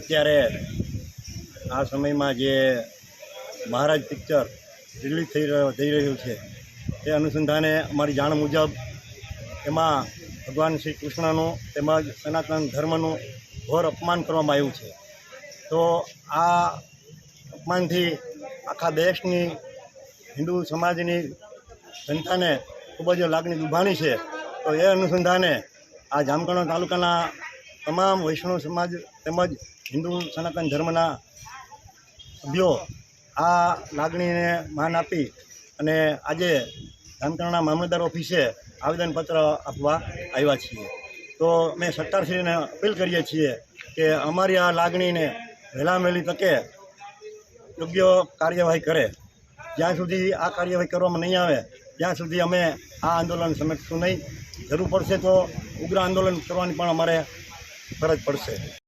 અત્યારે આ સમયમાં જે મહારાજ પિક્ચર રિલીઝ થઈ રહ્યો થઈ રહ્યું છે, તે અનુસંધાને અમારી જાણ મુજબ એમાં ભગવાન શ્રી કૃષ્ણનું તેમજ સનાતન ધર્મનું ઘોર અપમાન કરવામાં આવ્યું છે. તો આ અપમાનથી આખા દેશની, હિન્દુ સમાજની જનતાને ખૂબ જ લાગણી દુભાણી છે. તો એ અનુસંધાને આ જામકંડોળ તાલુકાના તમામ વૈષ્ણવ સમાજ તેમજ હિન્દુ સનાતન ધર્મના સભ્યો આ લાગણીને માન આપી અને આજે જામકંડોળના મામલતદાર ઓફિસે આવેદનપત્ર આપવા આવ્યા છીએ. તો અમે સરકારશ્રીને અપીલ કરીએ છીએ કે અમારી આ લાગણીને વહેલી તકે યોગ્ય કાર્યવાહી કરે. જ્યાં સુધી આ કાર્યવાહી કરવામાં નહીં આવે, ત્યાં સુધી અમે આ આંદોલન સમેટશું નહીં. જરૂર પડશે તો ઉગ્ર આંદોલન કરવાની પણ અમારે ફરજ પડશે.